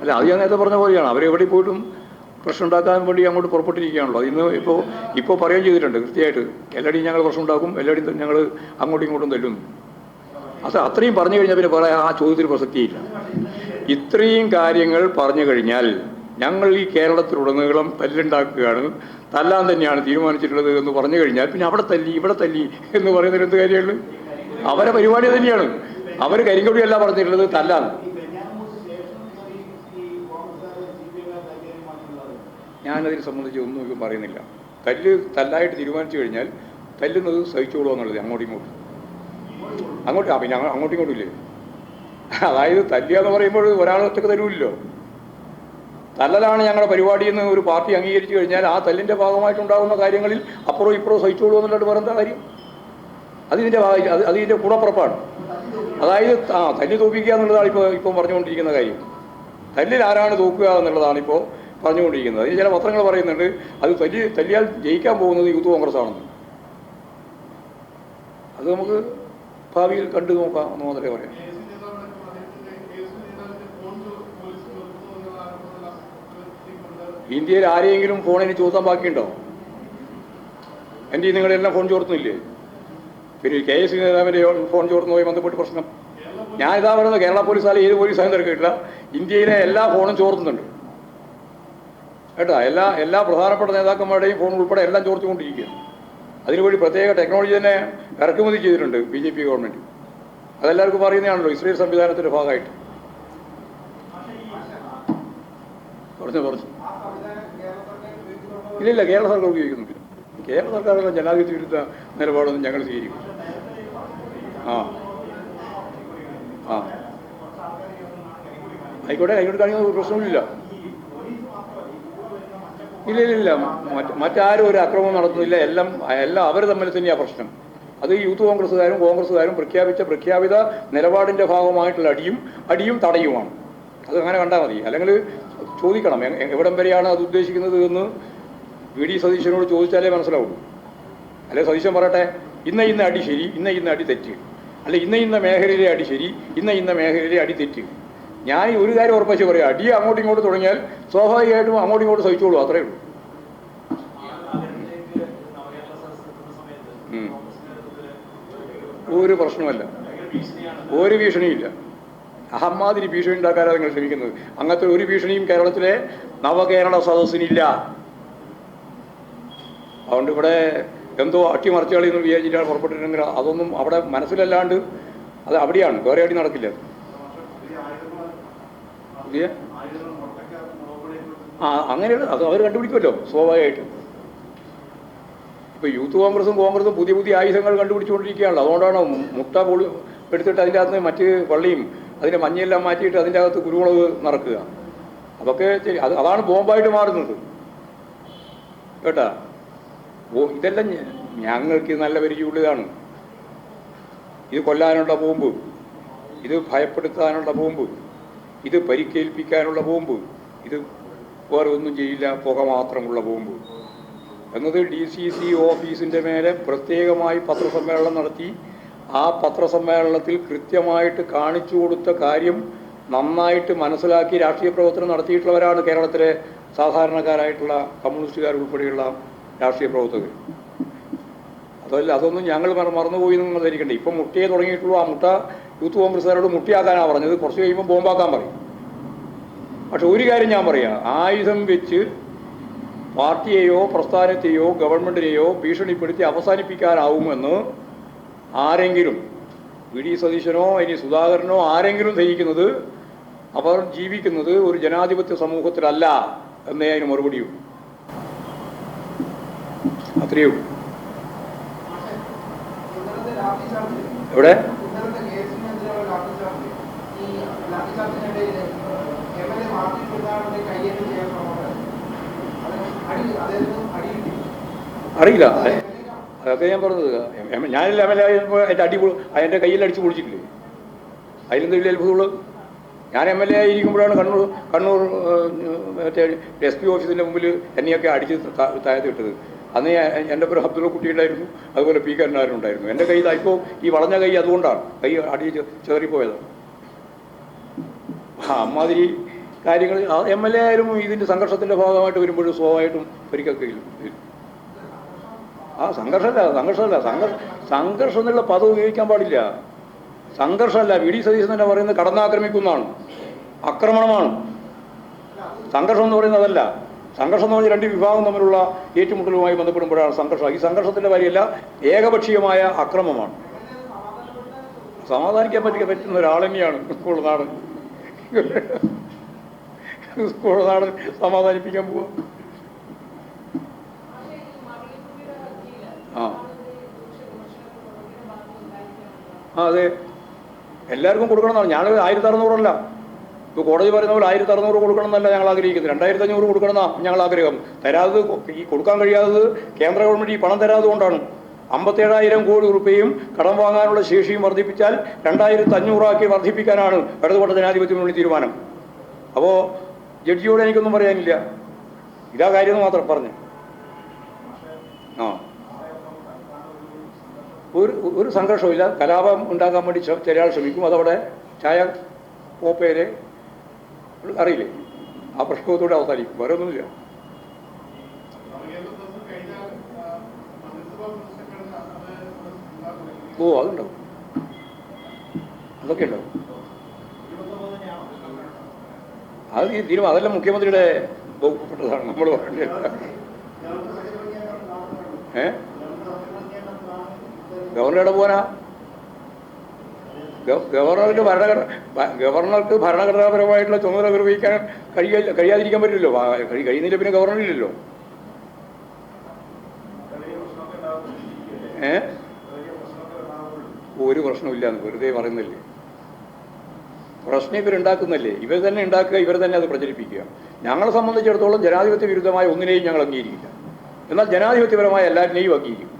അല്ല അത് ഞാൻ നേരത്തെ പറഞ്ഞ പോലെയാണ്. അവരെവിടെ പോയിട്ടും പ്രശ്നം ഉണ്ടാക്കാൻ വേണ്ടി അങ്ങോട്ട് പുറപ്പെട്ടിരിക്കുകയാണല്ലോ. ഇന്ന് ഇപ്പോൾ ഇപ്പോൾ പറയുകയും ചെയ്തിട്ടുണ്ട് കൃത്യമായിട്ട്. എല്ലാവരും ഞങ്ങൾ പ്രശ്നം ഉണ്ടാക്കും എല്ലാവരും ഞങ്ങൾ അങ്ങോട്ടും ഇങ്ങോട്ടും തല്ലും. അത് അത്രയും പറഞ്ഞു കഴിഞ്ഞാൽ പിന്നെ പറയാൻ ആ ചോദ്യത്തിന് പ്രസക്തിയില്ല. ഇത്രയും കാര്യങ്ങൾ പറഞ്ഞു കഴിഞ്ഞാൽ ഞങ്ങൾ ഈ കേരളത്തിലുടനീളം തല്ലുണ്ടാക്കുകയാണ്. തല്ലാൻ തന്നെയാണ് തീരുമാനിച്ചിട്ടുള്ളത് എന്ന് പറഞ്ഞു കഴിഞ്ഞാൽ പിന്നെ അവിടെ തല്ലി ഇവിടെ തല്ലി എന്ന് പറയുന്നതിന് എന്ത് കാര്യമുള്ളൂ അവരെ പരിപാടി തന്നെയാണ്. അവർ കരിങ്കൊടിയല്ല പറഞ്ഞിട്ടുള്ളത് തല്ലാൻ. ഞാനതിനെ സംബന്ധിച്ച് ഒന്നും ഇപ്പം പറയുന്നില്ല. തല്ല് തല്ലായിട്ട് തീരുമാനിച്ചു കഴിഞ്ഞാൽ തല്ലുന്നത് സഹിച്ചോളൂ എന്നുള്ളത് അങ്ങോട്ടും ഇങ്ങോട്ടും. അങ്ങോട്ട് പിന്നെ അങ്ങ- അങ്ങോട്ടും ഇങ്ങോട്ടും ഇല്ലേ? അതായത് തല്ലുക എന്ന് പറയുമ്പോൾ ഒരാൾ ഒറ്റയ്ക്ക് തരൂല്ലോ തല്ലലാണ് ഞങ്ങളുടെ പരിപാടി എന്ന് ഒരു പാർട്ടി അംഗീകരിച്ചു കഴിഞ്ഞാൽ ആ തല്ലിന്റെ ഭാഗമായിട്ടുണ്ടാകുന്ന കാര്യങ്ങളിൽ അപ്പുറവും ഇപ്പുറവും സഹിച്ചോളൂ എന്നുള്ളത് വേറെന്താ കാര്യം? അതിന്റെ ഭാഗം അത് അതിന്റെ കൂടപ്പുറപ്പാണ്. അതായത് ആ തല്ലി തോപ്പിക്കുക എന്നുള്ളതാണ് ഇപ്പോൾ ഇപ്പം പറഞ്ഞുകൊണ്ടിരിക്കുന്ന കാര്യം. തല്ലിൽ ആരാണ് തോക്കുക എന്നുള്ളതാണ് ഇപ്പോൾ പറഞ്ഞുകൊണ്ടിരിക്കുന്നത്. അതിന് ചില പത്രങ്ങൾ പറയുന്നുണ്ട് അത് തല്ലി തല്ലിയാൽ ജയിക്കാൻ പോകുന്നത് യൂത്ത് കോൺഗ്രസ് ആണെന്ന് അത് നമുക്ക് ഭാവിയിൽ കണ്ടു നോക്കാം എന്ന് മാത്രമേ പറയാം ഇന്ത്യയിൽ ആരെയെങ്കിലും ഫോണിന് ചോദിക്കാൻ ബാക്കിയുണ്ടോ? എന്റെ നിങ്ങളെല്ലാം ഫോൺ ചോർത്തുന്നില്ലേ? പിന്നെ കെ എസ് നേതാവിന്റെ ഫോൺ ചോർത്തുന്നതുമായി ബന്ധപ്പെട്ട് പ്രശ്നം. ഞാനിതാ പറയുന്നത് കേരള പോലീസാലും ഏത് പോലീസായാലും തിരക്കിട്ടില്ല ഇന്ത്യയിലെ എല്ലാ ഫോണും ചോർത്തുന്നുണ്ട്. കേട്ടോ എല്ലാ എല്ലാ പ്രധാനപ്പെട്ട നേതാക്കന്മാരുടെയും ഫോൺ ഉൾപ്പെടെ എല്ലാം ചോർത്തുകൊണ്ടിരിക്കുകയാണ് അതിനുവേണ്ടി പ്രത്യേക ടെക്നോളജി തന്നെ ഇറക്കുമതി ചെയ്തിട്ടുണ്ട് ബി ജെ പി ഗവൺമെന്റ് അതെല്ലാവർക്കും പറയുന്നതാണല്ലോ ഇസ്രയേൽ സംവിധാനത്തിന്റെ ഭാഗമായിട്ട്. പറഞ്ഞു പറഞ്ഞു ഇല്ലില്ല കേരള സർക്കാർ ഉപയോഗിക്കുന്നില്ല കേരള സർക്കാരുള്ള ജനാധിപത്യ വിരുദ്ധ നിലപാടൊന്നും ഞങ്ങൾ സ്വീകരിക്കും ആ. ആ. ആയിക്കോട്ടെ കൈകൊണ്ട് കാണിക്കുന്ന ഒരു പ്രശ്നവുമില്ല ഇല്ല ഇല്ല ഇല്ല മറ്റ് മറ്റാരും ഒരു അക്രമം നടത്തുന്നില്ല. എല്ലാം എല്ലാം അവർ തമ്മിൽ തന്നെയാണ് പ്രശ്നം. അത് യൂത്ത് കോൺഗ്രസ്സുകാരും കോൺഗ്രസ്സുകാരും പ്രഖ്യാപിച്ച പ്രഖ്യാപിത നിലപാടിന്റെ ഭാഗമായിട്ടുള്ള അടിയും അടിയും തടയുമാണ്. അത് അങ്ങനെ കണ്ടാൽ മതി. അല്ലെങ്കിൽ ചോദിക്കണം എവിടം വരെയാണ് അത് ഉദ്ദേശിക്കുന്നത് എന്ന് വി ഡി സതീശനോട് ചോദിച്ചാലേ മനസ്സിലാവുള്ളൂ. അല്ലെ സതീശൻ പറയട്ടെ ഇന്ന ഇന്ന അടി ശരി ഇന്ന ഇന്ന അടി തെറ്റ്. അല്ലെ ഇന്ന ഇന്ന മേഖലയിലെ അടി ശരി ഇന്ന ഇന്ന മേഖലയിലെ അടി തെറ്റ്. ഞാൻ ഒരു കാര്യം ഉറപ്പിച്ച് പറയാം. അടി അങ്ങോട്ടും ഇങ്ങോട്ട് തുടങ്ങിയാൽ സ്വാഭാവികമായിട്ടും അങ്ങോട്ടും ഇങ്ങോട്ട് സഹിച്ചോളൂ അത്രേ ഉള്ളൂ. ഒരു പ്രശ്നമല്ല ഒരു ഭീഷണിയില്ല അഹമ്മാതിരി ഭീഷണി ഉണ്ടാക്കാനാണ് നിങ്ങൾ ശ്രമിക്കുന്നത്. അങ്ങനത്തെ ഒരു ഭീഷണിയും കേരളത്തിലെ നവകേരള സദസ്സിനില്ല. അതുകൊണ്ട് ഇവിടെ എന്തോ അട്ടിമറിച്ചുകളി എന്ന് വിചാരിച്ചിട്ടാണ് പുറപ്പെട്ടിട്ടുണ്ടെങ്കിൽ അതൊന്നും അവിടെ മനസ്സിലല്ലാണ്ട് അത് അവിടെയാണ്. വേറെ അടി നടക്കില്ല. ആ അങ്ങനെയാണ്. അത് അവർ കണ്ടുപിടിക്കുമല്ലോ സ്വാഭാവികമായിട്ടും. ഇപ്പോൾ യൂത്ത് കോൺഗ്രസും കോൺഗ്രസും പുതിയ പുതിയ ആയുധങ്ങൾ കണ്ടുപിടിച്ചുകൊണ്ടിരിക്കുകയാണല്ലോ. അതുകൊണ്ടാണ് മുട്ട പൊളി എടുത്തിട്ട് അതിന്റെ അകത്ത് മറ്റ് പള്ളിയും അതിന്റെ മഞ്ഞെല്ലാം മാറ്റിയിട്ട് അതിന്റെ അകത്ത് കുരുമുളക് നടക്കുക അതൊക്കെ ശരി അത് അതാണ് ബോംബായിട്ട് മാറുന്നത്. കേട്ടാ? ഓ ഇതെല്ലാം ഞങ്ങൾക്ക് നല്ല പരിചയമുള്ളതാണ്. ഇത് കൊല്ലാനുള്ള ബോംബ്. ഇത് ഭയപ്പെടുത്താനുള്ള ബോംബ്. ഇത് പരിക്കേൽപ്പിക്കാനുള്ള ബോംബ്. ഇത് വേറെ ഒന്നും ചെയ്യില്ല പുക മാത്രമുള്ള ബോംബ്. എന്നത് ഡി സി സി ഓഫീസിന്റെ മേലെ പ്രത്യേകമായി പത്രസമ്മേളനം നടത്തി. ആ പത്രസമ്മേളനത്തിൽ കൃത്യമായിട്ട് കാണിച്ചു കൊടുത്ത കാര്യം നന്നായിട്ട് മനസ്സിലാക്കി രാഷ്ട്രീയ പ്രവർത്തനം നടത്തിയിട്ടുള്ളവരാണ് കേരളത്തിലെ സാധാരണക്കാരായിട്ടുള്ള കമ്മ്യൂണിസ്റ്റുകാർ ഉൾപ്പെടെയുള്ള രാഷ്ട്രീയ പ്രവർത്തകർ. അതല്ല അതൊന്നും ഞങ്ങൾ മറ- മറന്നുപോയി എന്ന് ധരിക്കണ്ടേ. ഇപ്പം മുട്ടയെ തുടങ്ങിയിട്ടുള്ളൂ. ആ മുട്ട യൂത്ത് കോൺഗ്രസ്സുകാരോട് മുട്ടിയാക്കാനാണ് പറഞ്ഞത്. കുറച്ച് കഴിയുമ്പോൾ ബോംബാക്കാൻ പറയും. പക്ഷെ ഒരു കാര്യം ഞാൻ പറയാം. ആയുധം വെച്ച് പാർട്ടിയെയോ പ്രസ്ഥാനത്തെയോ ഗവൺമെന്റിനെയോ ഭീഷണിപ്പെടുത്തി അവസാനിപ്പിക്കാനാവുമെന്ന് ആരെങ്കിലും വി. ഡി. സതീശനോ ഇനി സുധാകരനോ ആരെങ്കിലും ധരിക്കുന്നത് അവർ ജീവിക്കുന്നത് ഒരു ജനാധിപത്യ സമൂഹത്തിലല്ല എന്നേ അതിന് മറുപടിയുള്ളൂ അത്രയേ ഉള്ളൂ. എവിടെ ഇന്നലത്തെ കേസിനെതിരെയുള്ള ലാത്തി ചാർജ് ഈ ലാത്തി ചാർജിനിടയിൽ എം എൽ എ മാർട്ടിൻ പിതാവിന്റെ കയ്യേറ്റം ചെയ്യാൻ ശ്രമമുണ്ട് അത് അടി അദ്ദേഹത്തിന് അടി കിട്ടി അറിയില്ല. അതൊക്കെ ഞാൻ പറഞ്ഞത്. ഞാനല്ല ഞാനില്ല എം എൽ എ ആയപ്പോൾ എന്റെ അടി എന്റെ കയ്യിൽ അടിച്ച് പൊളിച്ചിട്ടില്ലേ? അതിലെന്ത് വലിയ അത്ഭുതമുള്ളൂ ഞാൻ എം എൽ എ ആയിരിക്കുമ്പോഴാണ് കണ്ണൂർ കണ്ണൂർ മറ്റേ എസ് പി ഓഫീസിന്റെ മുമ്പിൽ എന്നെയൊക്കെ അടിച്ച് ത- താഴത്ത് ഇട്ടത് അന്ന് എന്റെ പേര് അബ്ദുള്ള കുട്ടി ഉണ്ടായിരുന്നു. അതുപോലെ പി കരുണാരൻ ഉണ്ടായിരുന്നു. എന്റെ കൈ ഇതാ ഇപ്പോൾ ഈ വളഞ്ഞ കൈ അതുകൊണ്ടാണ്. കൈ അടി ചെറിപ്പോയതാണ്. അമ്മാതിരി കാര്യങ്ങൾ എം എൽ എ ആയാലും ഇതിന്റെ സംഘർഷത്തിന്റെ ഭാഗമായിട്ട് വരുമ്പോഴും സ്വാഭാവികമായിട്ടും ഒരിക്കൽ ആ സംഘർഷമല്ല സംഘർഷമല്ല. സംഘർഷ സംഘർഷം എന്നുള്ള പദം ഉപയോഗിക്കാൻ പാടില്ല. സംഘർഷമല്ല. വി. ഡി. സതീശൻ തന്നെ പറയുന്നത് കടന്നാക്രമിക്കുന്നതാണ്. ആക്രമണമാണ്. സംഘർഷം എന്ന് പറയുന്നത് അതല്ല. സംഘർഷം എന്ന് പറഞ്ഞാൽ രണ്ട് വിഭാഗം തമ്മിലുള്ള ഏറ്റുമുട്ടലുമായി ബന്ധപ്പെടുമ്പോഴാണ് സംഘർഷം. ഈ സംഘർഷത്തിന്റെ കാര്യമല്ല ഏകപക്ഷീയമായ അക്രമമാണ് സമാധാനിക്കാൻ പറ്റിയ പറ്റുന്ന ഒരാൾ തന്നെയാണ് സ്കൂൾ നാട്. സ്കൂൾ നാട് സമാധാനിപ്പിക്കാൻ പോവാ. ആ. ആ അതെ. എല്ലാവർക്കും കൊടുക്കണമെന്നാണ്. ഞാൻ ആയിരത്തി അറുന്നൂറല്ല ഇപ്പോൾ കോടതി പറയുന്ന പോലെ ആയിരത്തി അറുന്നൂറ് കൊടുക്കണം എന്നല്ല ഞങ്ങൾ ആഗ്രഹിക്കുന്നത്. രണ്ടായിരത്തി അഞ്ഞൂറ് കൊടുക്കണം എന്നാ ഞങ്ങൾ ആഗ്രഹം. തരാതെ ഈ കൊടുക്കാൻ കഴിയാത്തത് കേന്ദ്ര ഗവൺമെന്റ് ഈ പണം തരാതെ കൊണ്ടാണ്. അമ്പത്തേഴായിരം കോടി റുപ്യയും കടം വാങ്ങാനുള്ള ശേഷിയും വർദ്ധിപ്പിച്ചാൽ രണ്ടായിരത്തി അഞ്ഞൂറാക്കി വർദ്ധിപ്പിക്കാനാണ് ഇടതുപക്ഷ ജനാധിപത്യ തീരുമാനം. അപ്പോൾ ജഡ്ജിയോട് എനിക്കൊന്നും പറയാനില്ല. ഇതാ കാര്യം മാത്രം പറഞ്ഞു. ആ. ഒരു ഒരു സംഘർഷമില്ല കലാപം ഉണ്ടാക്കാൻ വേണ്ടി ശ്ര- ശ്രമിക്കും. അതവിടെ ചായ കോപ്പേരെ അറിയില്ലേ? ആ പ്രശ്നത്തോടെ അവസാനിക്കും. വേറെ ഒന്നുമില്ല ഓ അതുണ്ടാവും അതൊക്കെ ഉണ്ടാവും അത് ഈ തീരുമാനം അതെല്ലാം മുഖ്യമന്ത്രിയുടെ വകുപ്പിൽപ്പെട്ടതാണ് നമ്മൾ പറയേണ്ടത് ഏ? ഗവർണറുടെ ഗവ- ഗവർണർക്ക് ഭരണഘടന ഗവർണർക്ക് ഭരണഘടനാപരമായിട്ടുള്ള ചുമതല നിർവഹിക്കാൻ കഴിയ കഴിയാതിരിക്കാൻ പറ്റില്ലല്ലോ. കഴിയുന്നില്ല പിന്നെ ഗവർണറില്ലല്ലോ ഏ? ഒരു പ്രശ്നമില്ല എന്ന് വെറുതെ പറയുന്നില്ലേ പ്രശ്നം ഇവരുണ്ടാക്കുന്നല്ലേ ഇവർ തന്നെ ഉണ്ടാക്കുക ഇവർ തന്നെ അത് പ്രചരിപ്പിക്കുക. ഞങ്ങളെ സംബന്ധിച്ചിടത്തോളം ജനാധിപത്യ വിരുദ്ധമായ ഒന്നിനെയും ഞങ്ങൾ അംഗീകരിക്കില്ല. എന്നാൽ ജനാധിപത്യപരമായ എല്ലാറ്റിനെയും അംഗീകരിക്കും.